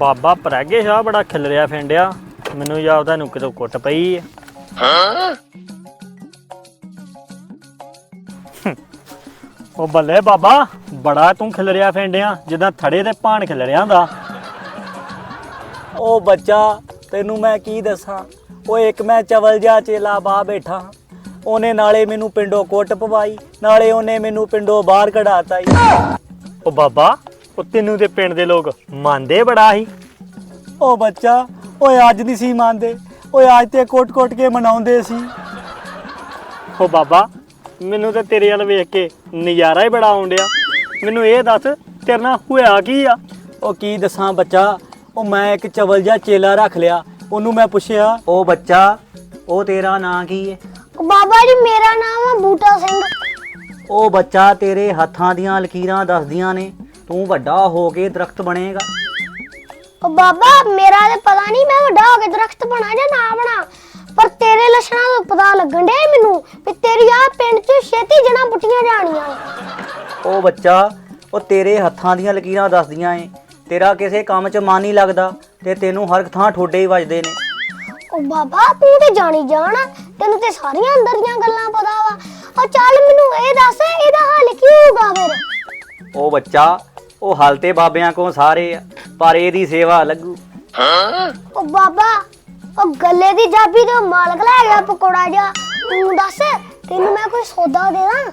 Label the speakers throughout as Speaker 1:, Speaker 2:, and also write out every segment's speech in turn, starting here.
Speaker 1: ਬਾਬਾ ਪ੍ਰੈਗੇ ਸ਼ਾਹ ਬੜਾ ਖਿਲਰਿਆ ਫਿੰਡਿਆ। ਮੈਨੂੰ ਜਾਪਦਾ ਨੂੰ ਕਿਤੋਂ ਕੁੱਟ ਪਈ ਹੈ ਉਹ ਬੱਲੇ ਬਾਬਾ, ਬੜਾ ਤੂੰ ਖਿਲਰਿਆ ਫੈਂਡਿਆ, ਜਿੱਦਾਂ ਥੜੇ ਤੇ ਪਾਣ ਖਿਲਰਿਆ ਹੁੰਦਾ।
Speaker 2: ਉਹ ਬੱਚਾ, ਤੈਨੂੰ ਮੈਂ ਕੀ ਦੱਸਾਂ? ਉਹ ਇੱਕ ਮੈਂ ਚਵਲ ਜਿਹਾ ਚੇਲਾ ਬਾ ਬੈਠਾ। ਉਹਨੇ ਨਾਲੇ ਮੈਨੂੰ ਪਿੰਡੋਂ ਕੁੱਟ ਪਵਾਈ, ਨਾਲੇ ਉਹਨੇ ਮੈਨੂੰ ਪਿੰਡੋਂ ਬਾਹਰ ਕਢਾਤਾ ਈ।
Speaker 1: ਉਹ ਬਾਬਾ, ਉਹ ਤੈਨੂੰ ਤੇ ਪਿੰਡ ਦੇ ਲੋਕ ਮੰਨਦੇ ਬੜਾ ਸੀ।
Speaker 2: ਉਹ ਬੱਚਾ ਓਏ ਅੱਜ ਨਹੀਂ ਸੀ ਮੰਨਦੇ। ਓਏ ਅੱਜ ਤੇ ਕੋਟ-ਕੋਟ ਕੇ ਮਨਾਉਂਦੇ ਸੀ।
Speaker 1: ਉਹ ਬਾਬਾ ਮੈਨੂੰ ਤੇ ਤੇਰੇ ਵੱਲ ਵੇਖ ਕੇ ਨਜ਼ਾਰਾ ਹੀ ਬੜਾ ਆਉਣ ਡਿਆ। ਮੈਨੂੰ ਇਹ ਦੱਸ ਤੇਰੇ ਨਾਲ ਹੋਇਆ ਕੀ ਆ?
Speaker 2: ਉਹ ਕੀ ਦੱਸਾਂ ਬੱਚਾ ਉਹ ਮੈਂ ਇੱਕ ਚਵਲ ਜਿਹਾ ਚੇਲਾ ਰੱਖ ਲਿਆ ਉਹਨੂੰ ਮੈਂ ਪੁੱਛਿਆ ਉਹ ਬੱਚਾ ਉਹ ਤੇਰਾ ਨਾਂ ਕੀ ਹੈ
Speaker 3: ਬਾਬਾ ਜੀ ਮੇਰਾ ਨਾਮ ਹੈ ਬੂਟਾ ਸਿੰਘ।
Speaker 2: ਉਹ ਬੱਚਾ ਤੇਰੇ ਹੱਥਾਂ ਦੀਆਂ ਲਕੀਰਾਂ ਦੱਸਦੀਆਂ ਨੇ ਤੂੰ ਵੱਡਾ ਹੋ ਕੇ ਦਰਖਤ ਬਣੇਗਾ।
Speaker 3: ਉਹ ਬਾਬਾ ਮੇਰਾ ਤੇ ਪਤਾ ਨਹੀਂ ਮੈਂ ਵੱਡਾ ਹੋ ਕੇ ਦਰਖਤ ਬਣਾ ਜਾਂ ਨਾ ਬਣਾ ਪਰ ਤੇਰੇ ਲੱਛਣਾਂ ਤੋਂ ਪਤਾ ਲੱਗਣ ਡਿਆ ਮੈਨੂੰ ਵੀ ਤੇਰੀ ਆ ਪਿੰਡ 'ਚ ਛੇਤੀ ਜਣਾ ਪੁੱਟੀਆਂ ਜਾਣੀਆਂ
Speaker 2: ਉਹ ਬੱਚਾ ਉਹ ਤੇਰੇ ਹੱਥਾਂ ਦੀਆਂ ਲਕੀਰਾਂ ਦੱਸਦੀਆਂ ਏ। ਤੇਰਾ ਕਿਸੇ ਕੰਮ 'ਚ ਮਨ ਨਹੀਂ ਲੱਗਦਾ ਤੇ ਤੈਨੂੰ ਹਰ ਥਾਂ ਠੋਡੇ ਹੀ ਵੱਜਦੇ ਨੇ।
Speaker 3: ਉਹ ਬਾਬਾ ਤੂੰ ਤੇ ਜਾਣੀ ਜਾਣ ਤੈਨੂੰ ਤੇ ਸਾਰੀਆਂ ਅੰਦਰ ਦੀਆਂ ਗੱਲਾਂ ਪਤਾ ਵਾ। ਉਹ ਚੱਲ ਮੈਨੂੰ ਇਹ ਦੱਸ ਇਹਦਾ ਹੱਲ ਕੀ ਹੋਊਗਾ ਫਿਰ?
Speaker 2: ਉਹ ਬੱਚਾ ਉਹ ਹਲ ਤੇ ਬਾਬਿਆਂ ਕੋਲ ਸਾਰੇ ਆ। ਪਰ ਇਹਦੀ ਸੇਵਾ ਲੱਗੂ।
Speaker 3: ਉਹ ਬਾਬਾ ਉਹ ਗੱਲੇ ਦੀ ਚਾਬੀ ਤੋਂ ਮਾਲਕ ਲੈ ਗਿਆ ਪਕੌੜਾ ਜਾ ਤੂੰ ਦੱਸ ਤੈਨੂੰ ਮੈਂ ਕੋਈ ਸੌਦਾ ਦੇ ਦਾਂ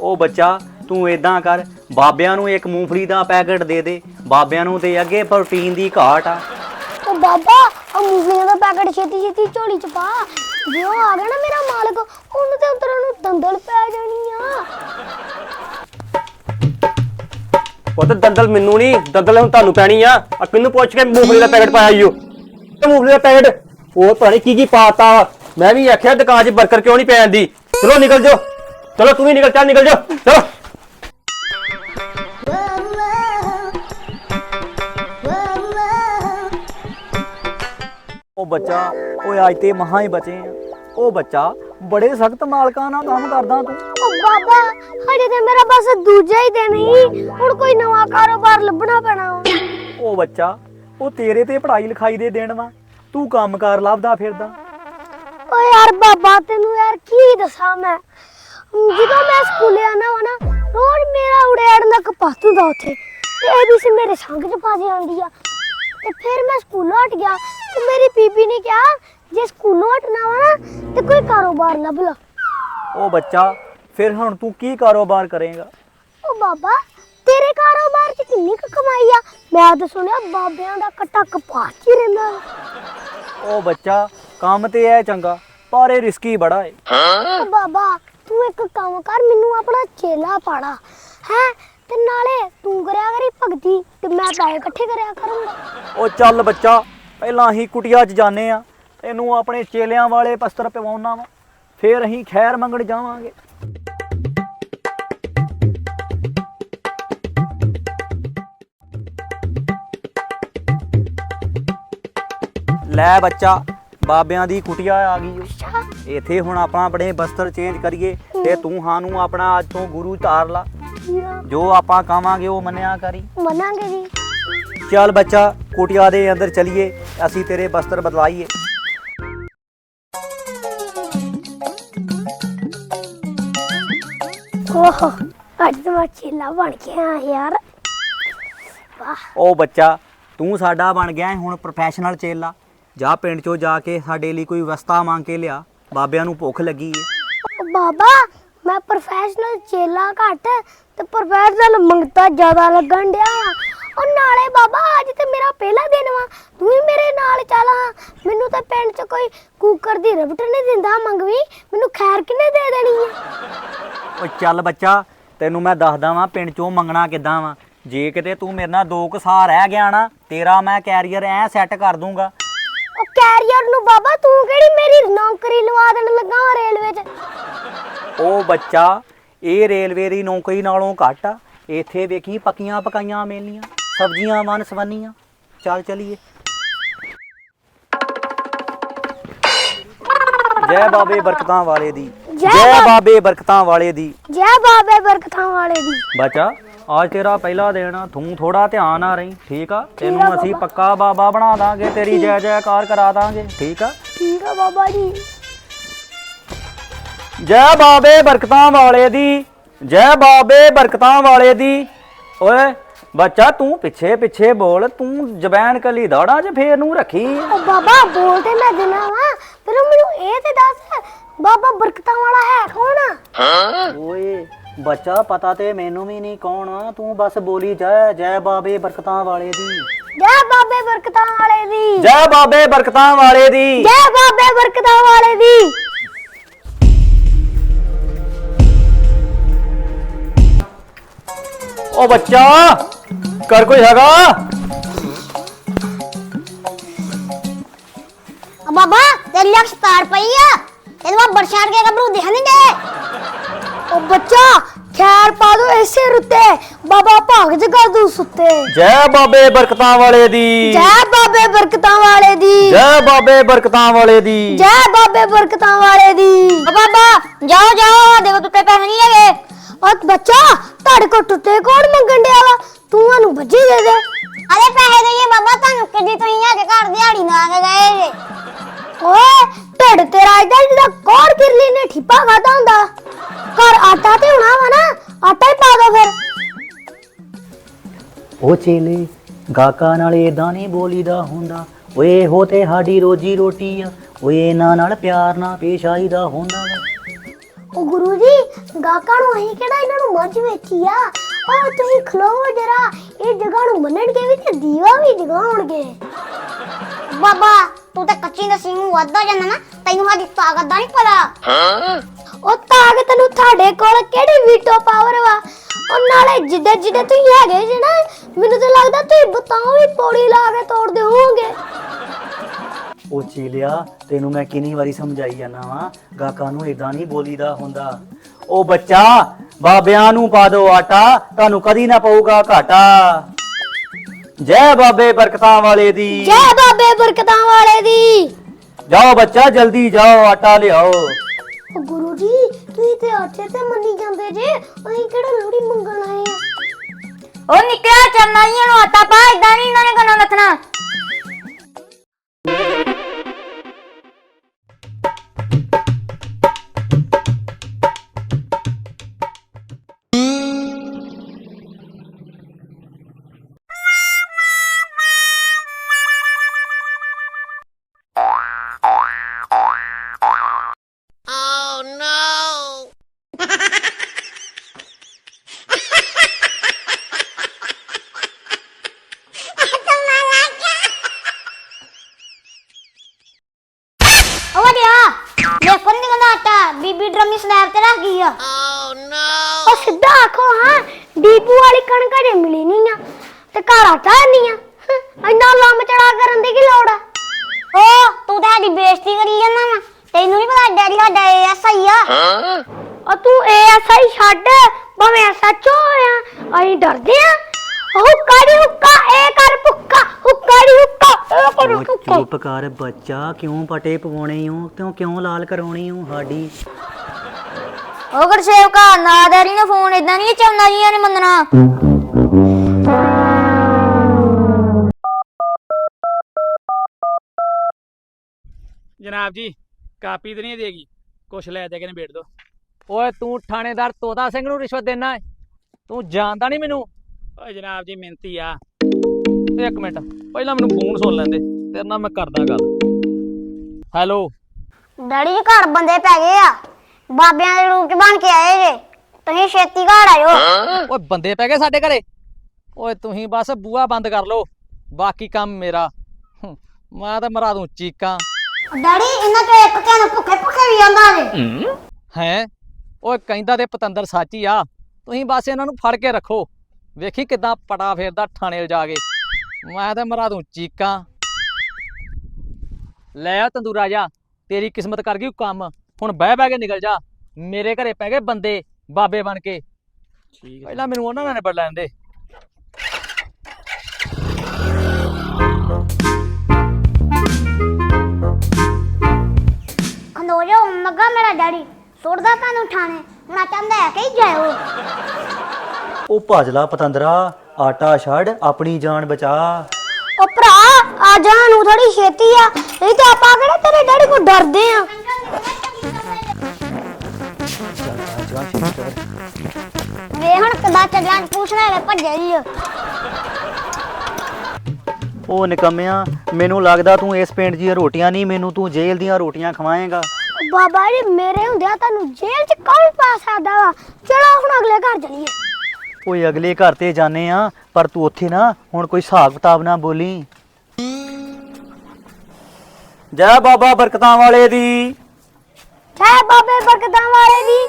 Speaker 2: ਉਹ ਬੱਚਾ ਤੂੰ ਏਦਾਂ ਕਰ ਬਾਬਿਆਂ ਨੂੰ ਇੱਕ ਮੂੰਗਫਲੀ ਦਾ ਪੈਕੇਟ ਦੇ ਦੇ। ਬਾਬਿਆਂ ਨੂੰ ਤੇ ਅੱਗੇ ਪ੍ਰੋਟੀਨ ਦੀ ਘਾਟ ਆ।
Speaker 3: ਉਹ ਬਾਬਾ ਉਹ ਮੂੰਗਫਲੀਆਂ ਦਾ ਪੈਕਟ ਛੇਤੀ ਛੇਤੀ ਝੋਲੀ ਚ ਪਾ। ਜੇ ਉਹ ਆ ਗਿਆ ਨਾ ਮੇਰਾ ਮਾਲਕ ਉਹਨੂੰ ਤੇ ਉਤਰਨ ਨੂੰ ਦੰਦਲ ਪੈ ਜਾਣੀ ਆ।
Speaker 1: ਉਹ ਤੇ ਦੰਦਲ ਮੈਨੂੰ ਨਹੀਂ ਦੰਦਲ ਹੁਣ ਤੁਹਾਨੂੰ ਪੈਣੀ ਆ। ਆ ਕਿੰਨੂੰ ਪੁੱਛ ਕੇ ਮੂੰਗਫਲੀ ਦਾ ਪੈਕਟ ਪਾਇਆ ਈਓ ਤੇ ਮੂੰਗਫਲੀ ਦਾ ਪੈਕਟ? ਉਹ ਪਤਾ ਕੀ ਕੀ ਪਾਤਾ। ਮੈਂ ਵੀ ਆਖਿਆ ਦੁਕਾਨ 'ਚ ਬਰਕਰ ਕਿਉਂ ਨਹੀਂ ਪੈਂਦੀ ਚਲੋ ਨਿਕਲ ਜਾਓ। ਚਲੋ ਤੂੰ ਵੀ ਨਿਕਲ ਚੱਲ ਨਿਕਲ ਜਾਓ। ਚਲੋ।
Speaker 2: ਉਹ ਬੱਚਾ ਓਏ ਅੱਜ ਤੇ ਮਹਾ ਹੀ ਬਚੇ ਆ। ਉਹ ਬੱਚਾ ਬੜੇ ਸਖਤ ਮਾਲਕਾਂ ਨਾਲ ਕੰਮ ਕਰਦਾ ਤੂੰ।
Speaker 3: ਉਹ ਬਾਬਾ ਹਜੇ ਤੇ ਮੇਰਾ ਬਸ ਦੂਜਾ ਹੀ ਦਿਨ ਹੀ। ਹੁਣ ਕੋਈ ਨਵਾਂ ਕਾਰੋਬਾਰ ਲੱਭਣਾ ਪੈਣਾ ਵਾ।
Speaker 2: ਉਹ ਬੱਚਾ ਉਹ ਤੇਰੇ ਤੇ ਪੜ੍ਹਾਈ ਲਿਖਾਈ ਦੇ ਦੇਣ ਵਾ। ਤੂੰ ਕੰਮਕਾਰ ਲੱਭਦਾ ਫਿਰਦਾ।
Speaker 3: ਓ ਯਾਰ ਬਾਬਾ ਤੈਨੂੰ ਯਾਰ ਕੀ ਦੱਸਾਂ ਮੈਂ? ਜਦੋਂ ਮੈਂ ਸਕੂਲੇ ਆਣਾ ਵਾ ਨਾ ਰੋਜ਼ ਮੇਰਾ ਉੜੇੜ ਦਾ ਕਪਾਤ ਹੁੰਦਾ ਉੱਥੇ। ਤੇ ਇਹਦੀ ਸੀ ਮੇਰੇ ਸੰਗ ਚ ਫਸ ਜਾਂਦੀ ਆ। ਤੇ ਫਿਰ ਮੈਂ ਸਕੂਲੋਂ ਹਟ ਗਿਆ। ਤੇ ਮੇਰੀ ਬੀਬੀ ਨੇ ਕਿਹਾ ਜੇ ਸਕੂਲੋਂ ਹਟਣਾ ਵਾ ਨਾ ਤੇ ਕੋਈ ਕਾਰੋਬਾਰ ਲੱਭ ਲਾ।
Speaker 2: ਉਹ ਬੱਚਾ ਫਿਰ ਹੁਣ ਤੂੰ ਕੀ ਕਾਰੋਬਾਰ ਕਰੇਗਾ?
Speaker 3: ਓ ਬਾਬਾ ਤੇਰੇ ਕਾਰੋਬਾਰ ਚ ਕਿੰਨੀ ਕੁ ਕਮਾਈ ਆ? ਮੈਂ ਤਾਂ ਸੁਣਿਆ ਬਾਬਿਆਂ ਦਾ ਕੱਟਾ ਕਪਾਹ ਚ ਹੀ ਰਹਿੰਦਾ।
Speaker 2: ਉਹ ਬੱਚਾ ਕੰਮ ਤੇ ਐ ਚੰਗਾ ਪਰ ਇਹ ਰਿਸਕੀ ਬੜਾ ਏ।
Speaker 3: ਓ ਬਾਬਾ ਤੂੰ ਇੱਕ ਕੰਮ ਕਰ ਮੈਨੂੰ ਆਪਣਾ ਚੇਲਾ ਪਾੜਾ ਹੈ? ਤੇ ਨਾਲੇ ਤੂੰ ਕਰਿਆ ਕਰੀ ਭਗਤੀ ਤੇ ਮੈਂ ਪੈਸੇ ਇਕੱਠੇ ਕਰਿਆ ਕਰੂੰਗਾ।
Speaker 2: ਉਹ ਚੱਲ ਬੱਚਾ ਪਹਿਲਾਂ ਅਸੀਂ ਕੁਟਿਆ 'ਚ ਜਾਣੇ ਆ ਤੈਨੂੰ ਆਪਣੇ ਚੇਲਿਆਂ ਵਾਲੇ ਪਸਤਰ ਪਵਾਉਣਾ ਵਾ ਫੇਰ ਅਸੀਂ ਖੈਰ ਮੰਗਣ ਜਾਵਾਂਗੇ। ਲੈ ਬੱਚਾ ਬਾਬਿਆਂ ਦੀ ਕੁਟਿਆ ਆ ਗਈ ਓ। ਇੱਥੇ ਹੁਣ ਆਪਾਂ ਆਪਣੇ ਬਸਤਰ ਚੇਂਜ ਕਰੀਏ ਤੇ ਤੂੰ ਸਾਨੂੰ ਆਪਣਾ ਅੱਜ ਤੋਂ ਗੁਰੂ ਧਾਰ ਲਾ। ਜੋ ਆਪਾਂ ਕਵਾਂਗੇ ਉਹ ਮੰਨਿਆ ਕਰੀ।
Speaker 3: ਮੰਨਾਂਗੇ ਜੀ।
Speaker 2: ਚੱਲ ਬੱਚਾ ਕੁਟਿਆ ਦੇ ਅੰਦਰ ਚਲੀਏ ਅਸੀਂ ਤੇਰੇ ਬਸਤਰ ਬਦਲਾਈਏ।
Speaker 3: ਓਹ ਅੱਜ ਤਾਂ ਮੈਂ ਚੇਲਾ ਬਣ ਗਿਆ ਯਾਰ। ਵਾਹ।
Speaker 2: ਉਹ ਬੱਚਾ ਤੂੰ ਸਾਡਾ ਬਣ ਗਿਆ ਹੈ ਹੁਣ ਪ੍ਰੋਫੈਸ਼ਨਲ ਚੇਲਾ। ਜਾ ਪਿੰਡ ਚੋਂ ਜਾ ਕੇ ਸਾਡੇ ਲਈ ਕੋਈ ਵਸਤਾ ਮੰਗ ਕੇ ਲਿਆ ਬਾਬਿਆਂ ਨੂੰ ਭੁੱਖ ਲੱਗੀ ਏ।
Speaker 3: ਓ ਬਾਬਾ ਮੈਂ ਪ੍ਰੋਫੈਸ਼ਨਲ ਚੇਲਾ ਘੱਟ ਤੇ ਪ੍ਰੋਫੈਸ਼ਨਲ ਮੰਗਤਾ ਜ਼ਿਆਦਾ ਲੱਗਣ ਡਿਆ। ਉਹ ਨਾਲੇ ਬਾਬਾ ਅੱਜ ਤੇ ਮੇਰਾ ਪਹਿਲਾ ਦਿਨ ਵਾ ਤੂੰ ਵੀ ਮੇਰੇ ਨਾਲ ਚੱਲ ਹਾਂ। ਮੈਨੂੰ ਤਾਂ ਪਿੰਡ 'ਚ ਕੋਈ ਕੁੱਕਰ ਦੀ ਰਬਟ ਨਹੀਂ ਦਿੰਦਾ ਮੰਗਵੀ ਮੈਨੂੰ ਖੈਰ ਕਿਨੇ ਦੇ ਦੇਣੀ ਆ
Speaker 2: ਉਹ ਚੱਲ ਬੱਚਾ ਤੈਨੂੰ ਮੈਂ ਦੱਸਦਾ ਵਾਂ ਪਿੰਡ ਚੋਂ ਮੰਗਣਾ ਕਿੱਦਾਂ ਵਾ। ਜੇ ਕਿਤੇ ਤੂੰ ਮੇਰੇ ਨਾਲ ਦੋ ਕੁ ਸਾਲ ਰਹਿ ਗਿਆ ਨਾ ਤੇਰਾ ਮੈਂ ਕੈਰੀਅਰ ਐ ਸੈੱਟ ਕਰ ਦੂੰਗਾ।
Speaker 3: ਉਹ ਕੈਰੀਅਰ ਨੂੰ ਬਾਬਾ ਤੂੰ ਕਿਹੜੀ ਮੇਰੀ ਨੌਕਰੀ ਲਵਾ ਦੇਣ ਲੱਗਾ ਵਾ ਰੇਲਵੇ 'ਚ?
Speaker 2: ਉਹ ਬੱਚਾ ਇਹ ਰੇਲਵੇ ਦੀ ਨੌਕਰੀ ਨਾਲੋਂ ਘੱਟ ਆ। ਇੱਥੇ ਵੇਖੀ ਪੱਕੀਆਂ ਪਕਾਈਆਂ ਮਿਲਣੀਆਂ ਸਬਜ਼ੀਆਂ ਮਨ ਸਵੰਨੀਆਂ। ਚੱਲ ਚਲੀਏ। ਜੈ ਬਾਬੇ ਬਰਕਤਾਂ ਵਾਲੇ ਦੀ
Speaker 3: ਜੈ
Speaker 2: ਜੈ ਬਾਬੇ ਬਰਕਤਾਂ ਵਾਲੇ ਦੀ।
Speaker 3: ਜੈ ਬਾਬੇ ਬਰਕਤਾਂ ਵਾਲੇ ਦੀ।
Speaker 2: ਬੱਚਾ ਅੱਜ ਤੇਰਾ ਪਹਿਲਾ ਦਿਨ ਆ ਤੂੰ ਥੋੜਾ ਧਿਆਨ ਆ ਰਹੀ ਠੀਕ ਆ? ਤੈਨੂੰ ਅਸੀਂ। ਪੱਕਾ ਬਾਬਾ ਬਣਾ ਦਾਂਗੇ ਤੇਰੀ ਜੈ ਜੈਕਾਰ ਕਰਾ ਦਾਂਗੇ ਠੀਕ ਆ?
Speaker 3: ਠੀਕ ਆ ਬਾਬਾ ਜੀ।
Speaker 2: ਜੈ ਬਾਬੇ ਬਰਕਤਾਂ ਵਾਲੇ ਦੀ ਜੈ ਬਾਬੇ ਬਰਕਤਾਂ ਵਾਲੇ ਦੀ। ਓਏ ਬੱਚਾ ਤੂੰ ਪਿੱਛੇ ਪਿੱਛੇ ਬੋਲ ਤੂੰ ਜ਼ਬੈਨ ਕਲੀ ਦਾੜਾ 'ਚ ਫੇਰ ਨੂੰ ਰੱਖੀ
Speaker 3: ਉਹ ਬਾਬਾ ਬੋਲ ਤੇ ਮੈਂ ਦਿਨਾ ਵਾ ਪਰ ਮੈਨੂੰ ਇਹ ਤੇ ਦੱਸ ਬਾਬਾ ਬਰਕਤਾਂ ਵਾਲਾ ਹੈ ਕੌਣ
Speaker 2: ਓਏ ਬੱਚਾ ਪਤਾ ਤੇ ਮੈਨੂੰ ਵੀ ਨਹੀਂ ਕੌਣ ਆ ਤੂੰ ਬਸ ਬੋਲੀ ਜੈ ਜੈ ਬਾਬੇ ਬਰਕਤਾਂ ਵਾਲੇ ਦੀ।
Speaker 3: ਜੈ ਬਾਬੇ ਬਰਕਤਾਂ ਵਾਲੇ ਦੀ।
Speaker 2: ਜੈ ਬਾਬੇ ਬਰਕਤਾਂ ਵਾਲੇ ਦੀ।
Speaker 3: ਜੈ ਬਾਬੇ ਬਰਕਤਾਂ ਵਾਲੇ ਦੀ।
Speaker 1: ਓ ਬੱਚਾ ਕਰ ਕੋਈ ਹੈਗਾ?
Speaker 3: ਆ ਬਾਬਾ ਤੇਰੀ ਲੱਖ ਸਤਾਰ ਪਈ ਆ। ਤੈਨੂੰ ਮੈਂ ਕੇ ਗੱਭਰੂ ਦਿਖਣਗੇ ਉਹ ਬੱਚਾ ਖੈਰ ਪਾ ਦੋ ਐਸੇ ਰੁੱਤੇ। ਬਾਬਾ ਭਾਗ ਜਗਾ ਦੂ ਸੁੱਤੇ।
Speaker 1: ਜੈ ਬਾਬੇ ਬਰਕਤਾਂ ਵਾਲੇ ਦੀ।
Speaker 3: ਜੈ ਬਾਬੇ ਬਰਕਤਾਂ ਵਾਲੇ ਦੀ।
Speaker 1: ਜੈ ਬਾਬੇ ਬਰਕਤਾਂ ਵਾਲੇ ਦੀ।
Speaker 3: ਜੈ ਬਾਬੇ ਬਰਕਤਾਂ ਵਾਲੇ ਦੀ। ਬਾਬਾ ਜਾਓ ਜਾਓ ਦੇਖੋ ਤੁੱਤੇ ਪੈਸੇ ਨਹੀਂ ਹੈਗੇ। ਉਹ ਬੱਚਾ ਤੁਹਾਡੇ ਕੋ ਟੁੱਟੇ ਕੌਣ ਮੰਗਣ ਡਿਆ ਵਾ? ਤੂੰ ਸਾਨੂੰ ਭੱਜੀ ਦੇ ਦੇ। ਅਰੇ ਪੈਸੇ ਦੇਈਏ ਬਾਬਾ ਤੁਹਾਨੂੰ ਕਿੱਡੀ ਤੁਸੀਂ ਆ ਕੇ ਘਰ ਦਿਹਾੜੀ ਨਾ ਕੇ ਗਏ ਜੇ। ਓਏ ਢਿੱਡ ਤੇਰਾ ਇਦਾਂ ਜਿਹਦਾ ਕੋੜ ਕਿਰਲੀ ਨੇ ਠਿੱਪਾ ਖਾਦਾ
Speaker 2: ਉਹ ਚੇਲੇ ਗਾਕਾ ਨਾਲ ਏਦਾਂ ਨਹੀਂ ਬੋਲੀਦਾ ਹੁੰਦਾ। ਓਏ ਇਹੋ ਤੇ ਸਾਡੀ ਰੋਜੀ ਰੋਟੀ ਆ ਓਏ ਇਹਨਾਂ ਨਾਲ ਪਿਆਰ ਨਾਲ ਪੇਸ਼ ਆਈਦਾ ਹੁੰਦਾ ਵਾ।
Speaker 3: ਉਹ ਗੁਰੂ ਜੀ ਗਾਕਾਂ ਨੂੰ ਅਸੀਂ ਕਿਹੜਾ ਇਹਨਾਂ ਨੂੰ ਮੱਝ ਵੇਚੀ ਆ? ਉਹ ਤੁਸੀਂ ਖਲੋਵੋ ਜਰਾ ਇਹ ਜਗ੍ਹਾ ਨੂੰ ਮੰਨਣਗੇ ਵੀ ਤੇ ਦੀਵਾ ਵੀ ਜਗਾਉਣਗੇ। ਬਾਬਾ ਤੂੰ ਤਾਂ ਕੱਚੀ ਨਸੀਬ ਨੂੰ ਵਾਧਾ ਜਾਂਦਾ ਨਾ ਤੈਨੂੰ ਸਾਡੀ ਤਾਕਤ ਦਾ ਨਹੀਂ ਪਤਾ। ਉਹ ਤਾਕਤ ਨੂੰ ਤੁਹਾਡੇ ਕੋਲ ਕਿਹੜੀ ਵੀਟੋ ਪਾਵਰ ਵਾ? ਉਹ ਨਾਲੇ ਜਿੱਦੇ ਜਿੱਦੇ ਤੁਸੀਂ ਹੈਗੇ ਜੇ ਨਾ ਮੈਨੂੰ ਤਾਂ ਲੱਗਦਾ ਤੁਸੀਂ ਬਤਾਓ ਵੀ ਪੌੜੀ ਲਾ ਕੇ ਤੋੜਦੇ ਹੋਵੋਗੇ।
Speaker 2: ਉਹ ਚੇਲਿਆ ਤੈਨੂੰ ਮੈਂ ਕਿੰਨੀ ਵਾਰੀ ਸਮਝਾਈ ਜਾਣਾ ਵਾ ਗਾਕਾ ਨੂੰ ਏਦਾਂ ਨਹੀਂ ਬੋਲੀਦਾ ਹੁੰਦਾ। ਉਹ ਬੱਚਾ ਬਾਬਿਆਂ ਨੂੰ ਪਾ ਦਿਓ ਆਟਾ ਤੁਹਾਨੂੰ ਕਦੀ ਨਾ ਪਊਗਾ ਘਾਟਾ। ਜੈ ਬਾਬੇ ਬਰਕਤਾਂ ਵਾਲੇ ਦੀ।
Speaker 3: ਜੈ ਬਾਬੇ ਬਰਕਤਾਂ ਵਾਲੇ ਦੀ।
Speaker 2: ਜਾਓ ਬੱਚਾ ਜਲਦੀ ਜਾਓ ਆਟਾ ਲਿਆਓ।
Speaker 3: ਉਹ ਗੁਰੂ ਜੀ, ਤੁਸੀਂ ਤੇ ਆਟੇ ਤੇ ਮੰਨੀ ਜਾਂਦੇ ਜੇ। ਅਸੀਂ ਕਿਹੜਾ ਲੋੜੀ ਮੰਗਣ ਆਏ ਆ?
Speaker 4: ਉਹ ਨਿਕਲਿਆ ਚਰਨਾਈਆਂ ਨੂੰ ਆਟਾ ਪਾ ਇਦਾਂ ਨਹੀਂ ਇਹਨਾਂ ਨੇ ਕਨਾ ਨੱਥਣਾ
Speaker 3: ਬੀਬੀ ਡਰਮੀ ਸਨੈਪ ਤੇ ਰੱਖ ਗਈ ਆ। ਉਹ ਸਿੱਧਾ ਆਖੋ ਹਾਂ ਡੀਪੂ ਵਾਲੀ ਕਣਕ ਜੇ ਮਿਲੀ ਨਹੀਂ ਆ ਤੇ ਘਰ ਆਟਾ ਨਹੀਂ ਆ। ਹੰ, ਇੰਨਾ ਲੰਮ ਚੜਾ ਕਰਨ ਦੀ ਕੀ ਲੋੜ ਆ? ਓ ਤੂੰ ਤਾਂ ਸਾਡੀ ਬੇਇੱਜ਼ਤੀ ਕਰੀ ਜਾਂਦਾ ਵਾ। ਤੈਨੂੰ ਨਹੀਂ ਪਤਾ ਡੈਡੀ ਸਾਡਾ ਐਸਆਈ ਆ। ਉਹ ਤੂੰ ਐਸਆਈ ਛੱਡ ਭਾਵੇਂ ਐਸਐਚਓ ਆ ਅਸੀਂ ਡਰਦੇ ਆ। ਹੁੱਕਾ ਦੀ ਹੁੱਕਾ ਇਹ ਕਰ ਪੁੱਕਾ ਹੁੱਕਾ ਇਹ
Speaker 2: ਉਹ ਚੁੱਪ ਕਰ ਬੱਚਾ? ਕਿਉਂ ਪਟੇ ਪਵਾਉਣੇ ਹੋ ਕਿਉਂ ਕਿਉਂ ਲਾਲ ਕਰਾਉਣੀ ਹੋ ਸਾਡੀ?
Speaker 4: ਉਹ ਗੁਰਸੇਵਕਾ ਨਾਦਾਰੀ ਨੇ ਫੋਨ ਇਦਾਂ ਨਹੀਂ ਚਾਹੁੰਦਾ ਜੀਆਂ ਨੇ ਮੰਨਣਾ।
Speaker 5: ਜਨਾਬ ਜੀ ਕਾਪੀ ਤੇ ਨਹੀਂ ਦੇਗੀ। ਕੁਛ ਲੈ ਦੇ ਕੇ ਨਿਬੇੜ ਦੋ।
Speaker 1: ਓਏ ਤੂੰ ਥਾਣੇਦਾਰ ਤੋਤਾ ਸਿੰਘ ਨੂੰ ਰਿਸ਼ਵਤ ਦੇਣਾ ਹੈ ਤੂੰ ਜਾਣਦਾ ਨਹੀਂ ਮੈਨੂੰ?
Speaker 5: ਓਏ ਜਨਾਬ ਜੀ ਮਿਹਨਤੀ ਆ।
Speaker 1: ਇੱਕ ਮਿੰਟ। ਪਹਿਲਾਂ ਮੈਨੂੰ ਫੋਨ ਸੁਣ ਲੈਂਦੇ। ਤੇਰੇ ਨਾਲ ਮੈਂ ਕਰਦਾ ਗੱਲ। ਹੈਲੋ
Speaker 3: ਡੈਡੀ ਜੀ ਘਰ ਬੰਦੇ ਪੈ ਗਏ ਆ। ਬਾਬਿਆਂ ਦੇ ਰੂਪ ਚ ਬਣ ਕੇ ਆਏ ਜੇ। ਤੁਸੀਂ ਛੇਤੀ ਘਰ ਆਇਓ।
Speaker 1: ਓਏ ਬੰਦੇ ਪੈ ਗਏ ਸਾਡੇ ਘਰੇ? ਓਏ ਤੁਸੀਂ ਬਸ ਬੂਆ ਬੰਦ ਕਰ ਲਓ। ਬਾਕੀ ਕੰਮ ਮੇਰਾ। ਮੈਂ ਤਾਂ ਮਰਾ ਦੂੰ ਚੀਕਾਂ।
Speaker 3: ਡੈਡੀ ਇਹਨਾਂ ਚੋਂ ਇੱਕ ਕਿਹਨੂੰ ਭੁੱਖੇ ਭੁੱਖੇ ਵੀ ਆਂਦਾ ਜੇ।
Speaker 1: ਹੈ? ਓਏ ਕਹਿੰਦਾ ਤੇ ਪਤੰਦਰ ਸੱਚ ਹੀ ਆ। ਤੁਸੀਂ ਬਸ ਇਹਨਾਂ ਨੂੰ ਫੜ ਕੇ ਰੱਖੋ। ਵੇਖੀ ਕਿਦਾਂ ਪਟਾ ਫੇਰਦਾ ਥਾਣੇ ਜਾ ਕੇ। ਮੈਂ ਤਾਂ ਮਰਾ ਦੂੰ ਚੀਕਾਂ। ਲੈ ਆ ਤੰਦੂਰਾ ਜਾ ਤੇਰੀ ਕਿਸਮਤ ਕਰ ਗਈ ਕੰਮ। ਹੁਣ ਬਹਿ ਬਹਿ ਕੇ ਨਿਕਲ ਜਾ। ਮੇਰੇ ਘਰੇ ਪੈ ਗਏ ਬੰਦੇ ਬਾਬੇ ਬਣ ਕੇ।
Speaker 5: ਠੀਕ
Speaker 1: ਪਹਿਲਾਂ ਮੈਨੂੰ ਉਹਨਾਂ ਨਾਲ ਨਿਬੜ ਲੈਣ ਦੇ।
Speaker 3: ਖੰਦੋਜੋ ਲੱਗਾ ਮੇਰਾ ਡੈਡੀ। ਸੁੱਟਦਾ ਤੁਹਾਨੂੰ ਠਾਣੇ। ਹੁਣ ਚਾਹੁੰਦਾ ਹੈ ਕਿ ਜਾਇਓ।
Speaker 2: ਉਹ ਭਾਜਲਾ ਪਤੰਦਰਾ ਆਟਾ ਛੱਡ ਆਪਣੀ ਜਾਨ ਬਚਾ।
Speaker 3: ਉਹ ਭਰਾ ਆ ਜਾਣ ਨੂੰ ਥੋੜੀ ਛੇਤੀ ਆ। ਨਹੀਂ ਤੇ ਆਪਾਂ ਕਿਹੜਾ ਤੇਰੇ ਡੈਡੀ ਕੋ ਡਰਦੇ ਆ? ਵੇ ਹੁਣ ਕਦਾ ਚੱਲਾਂ ਪੁੱਛਣਾ ਵੇ ਭੱਜਿਆ ਜੀ
Speaker 2: ਉਹ ਨਿਕੰਮਿਆ ਮੈਨੂੰ ਲੱਗਦਾ ਤੂੰ ਇਸ ਪਿੰਡ ਦੀਆਂ ਰੋਟੀਆਂ ਨਹੀਂ ਮੈਨੂੰ ਤੂੰ ਜੇਲ੍ਹ ਦੀਆਂ ਰੋਟੀਆਂ ਖਵਾਏਗਾ।
Speaker 3: ਬਾਬਾ ਜੀ ਮੇਰੇ ਹੁੰਦਿਆਂ ਤੁਹਾਨੂੰ ਜੇਲ੍ਹ ਚ ਕੌਣ ਪਾ ਸਕਦਾ ਵਾ? ਚਲੋ ਹੁਣ ਅਗਲੇ ਘਰ ਚਲੀਏ
Speaker 2: ਓਏ ਅਗਲੇ ਘਰ ਤੇ ਜਾਣੇ ਆ ਪਰ ਤੂੰ ਉੱਥੇ ਨਾ ਹੁਣ ਕੋਈ ਹਿਸਾਬ ਕਿਤਾਬ ਨਾ ਬੋਲੀ। ਜੈ ਬਾਬਾ ਬਰਕਤਾਂ ਵਾਲੇ ਦੀ।
Speaker 3: ਖੈ ਬਾਬੇ ਬਰਕਤਾਂ ਵਾਲੇ ਦੀ।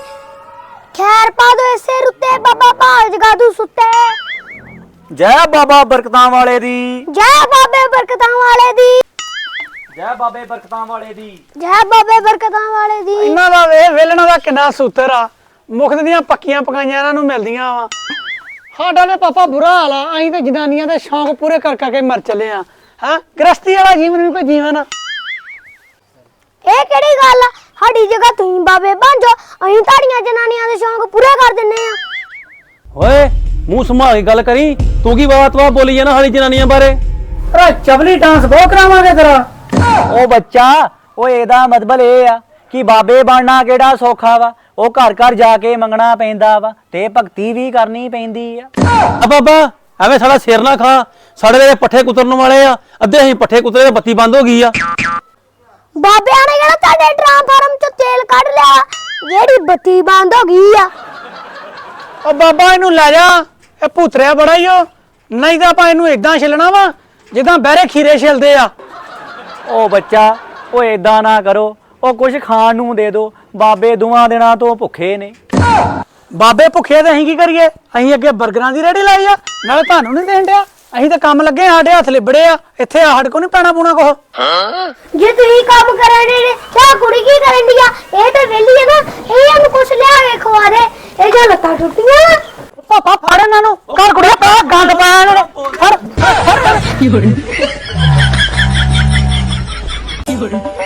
Speaker 3: ਖੈਰ ਪਾ ਦੋ ਇਸੇ ਰੁੱਤੇ ਬਾਬਾ ਭਾਲ ਜਗਾ ਦੂ ਸੁੱਤੇ।
Speaker 2: ਜੈ ਬਾਬਾ ਬਰਕਤਾਂ ਵਾਲੇ ਦੀ।
Speaker 3: ਜੈ ਬਾਬੇ ਬਰਕਤਾਂ ਵਾਲੇ ਦੀ।
Speaker 2: ਜੈ ਬਾਬੇ ਬਰਕਤਾਂ ਵਾਲੇ ਦੀ।
Speaker 3: ਜੈ ਬਾਬੇ ਬਰਕਤਾਂ ਵਾਲੇ ਦੀ।
Speaker 5: ਇਹਨਾਂ ਦਾ ਵੇ ਵੇਲਣਾ ਦਾ ਕਿੰਨਾ ਸੂਤਰ ਆ। ਮੁਖਤ ਦੀਆਂ ਪੱਕੀਆਂ ਪਕਾਈਆਂ ਇਹਨਾਂ ਨੂੰ ਮਿਲਦੀਆਂ ਵਾ। ਸਾਡਾ ਤੇ ਪਾਪਾ ਬੁਰਾ ਹਾਲ ਆ। ਅਸੀਂ ਤੇ ਜਨਾਨੀਆਂ ਦੇ ਸ਼ੌਂਕ ਪੂਰੇ ਕਰ ਕਰਕੇ ਮਰ ਚੱਲੇ ਆ। ਹਾਂ? ਗ੍ਰਸਤੀ ਵਾਲਾ ਜੀਵਨ ਵੀ ਕੋਈ ਜੀਵਨ ਆ।
Speaker 3: ਇਹ ਕਿਹੜੀ ਗੱਲ ਆ? ਸਾਡੀ ਜਗ੍ਹਾ ਤੁਸੀਂ ਬਾਬੇ ਬਣ ਜਾਓ। ਅਸੀਂ ਤੁਹਾਡੀਆਂ ਜਨਾਨੀਆਂ ਦੇ ਸ਼ੌਂਕ ਪੂਰੇ ਕਰ ਦਿੰਨੇ ਆ।
Speaker 1: ਓਏ ਮੂੰਹ ਸੰਭਾਲ ਕੇ ਗੱਲ ਕਰੀ। ਤੂੰ ਕੀ ਬਾਤ ਵਾ ਬੋਲੀ ਜਾਣਾ ਸਾਡੀ ਜਨਾਨੀਆਂ ਬਾਰੇ?
Speaker 5: ਰਾ ਚਬਲੀ ਡਾਂਸ ਬਹੁਤ ਕਰਾਵਾਂਗੇ ਤੇਰਾ।
Speaker 2: ਉਹ ਬੱਚਾ ਓਏ ਇਹਦਾ ਮਤਲਬ ਇਹ ਆ ਕਿ ਬਾਬੇ ਬਣਨਾ ਕਿਹੜਾ ਸੌਖਾ ਵਾ? ਉਹ ਘਰ ਘਰ ਜਾ ਕੇ ਮੰਗਣਾ ਪੈਂਦਾ ਵਾ ਤੇ ਭਗਤੀ ਵੀ ਕਰਨੀ ਪੈਂਦੀ ਆ।
Speaker 1: ਆ ਬਾਬਾ ਐਵੇਂ ਸਾਡਾ ਸਿਰ ਨਾ ਖਾ। ਸਾਡੇ ਦੇ ਪੱਠੇ ਕੁਤਰਨ ਵਾਲੇ ਆ ਅੱਧੇ ਅਸੀਂ ਪੱਠੇ ਕੁਤਰੇ ਤੇ ਬੱਤੀ ਬੰਦ ਹੋ ਗਈ ਆ।
Speaker 3: ਬਾਬਿਆਂ ਨੇ ਕਿਹੜਾ ਤੁਹਾਡੇ ਟ੍ਰਾਂਸਫਾਰਮ ਚੋਂ ਤੇਲ ਕੱਢ ਲਿਆ? ਜਿਹੜੀ ਬੱਤੀ ਬੰਦ ਹੋ ਗਈ ਆ।
Speaker 5: ਉਹ ਬਾਬਾ ਇਹਨੂੰ ਲੈ ਜਾ। ਇਹ ਭੂਤਰਿਆ ਬੜਾ ਹੀ ਉਹ ਨਹੀਂ ਤਾਂ ਆਪਾਂ ਇਹਨੂੰ ਇਦਾਂ ਛਿਲਣਾ ਵਾ ਜਿੱਦਾਂ ਬਹਿਰੇ ਖੀਰੇ ਛਿਲਦੇ ਆ।
Speaker 2: ਉਹ ਬੱਚਾ ਓਏ ਏਦਾਂ ਨਾ ਕਰੋ। ਉਹ ਕੁਝ ਖਾਣ ਨੂੰ ਦੇ ਦਿਓ ਬਾਬੇ ਦੋਵਾਂ ਦਿਨਾਂ ਤੋਂ ਭੁੱਖੇ ਨੇ।
Speaker 5: ਬਾਬੇ ਭੁੱਖੇ ਤੇ ਅਸੀਂ ਕੀ ਕਰੀਏ? ਅਸੀਂ ਅੱਗੇ 버ਗਰਾਂ ਦੀ ਰੇੜੀ ਲਾਈ ਆ ਨਾਲੇ ਤੁਹਾਨੂੰ ਨਹੀਂ ਦੇਣ ਡਿਆ। ਅਸੀਂ ਤਾਂ ਕੰਮ ਲੱਗੇ ਆਂ, ਹੱਥ ਲਿਬੜੇ ਆ। ਇੱਥੇ ਆ, ਕੋ ਨਹੀਂ ਪੈਣਾ ਪੂਣਾ ਕੋਹ
Speaker 3: ਜੇ ਤੁਸੀਂ ਕੰਮ ਕਰਨ ਨੇ ਤਾਂ ਕੁੜੀ ਕੀ ਕਰਨ ਆ? ਇਹ ਤਾਂ ਵਿਹਲੀ ਹੈ ਨਾ ਇਹ ਇਹਨੂੰ ਕੁਛ ਲਿਆ ਕੇ ਖਵਾ ਦੇ ਇਹ ਜੋ ਲੱਤਾਂ ਟੁੱਟੀਆਂ ਨਾ,
Speaker 5: ਪਾਪਾ ਫੜ ਇਹਨਾਂ ਨੂੰ। ਘਰ ਕੁੜੀਆਂ ਪਾ ਗੰਦ ਪਾਇਆ ਇਹਨਾਂ ਨੂੰ। ਫੜ ਫੜ, ਫੜ। ਫੜ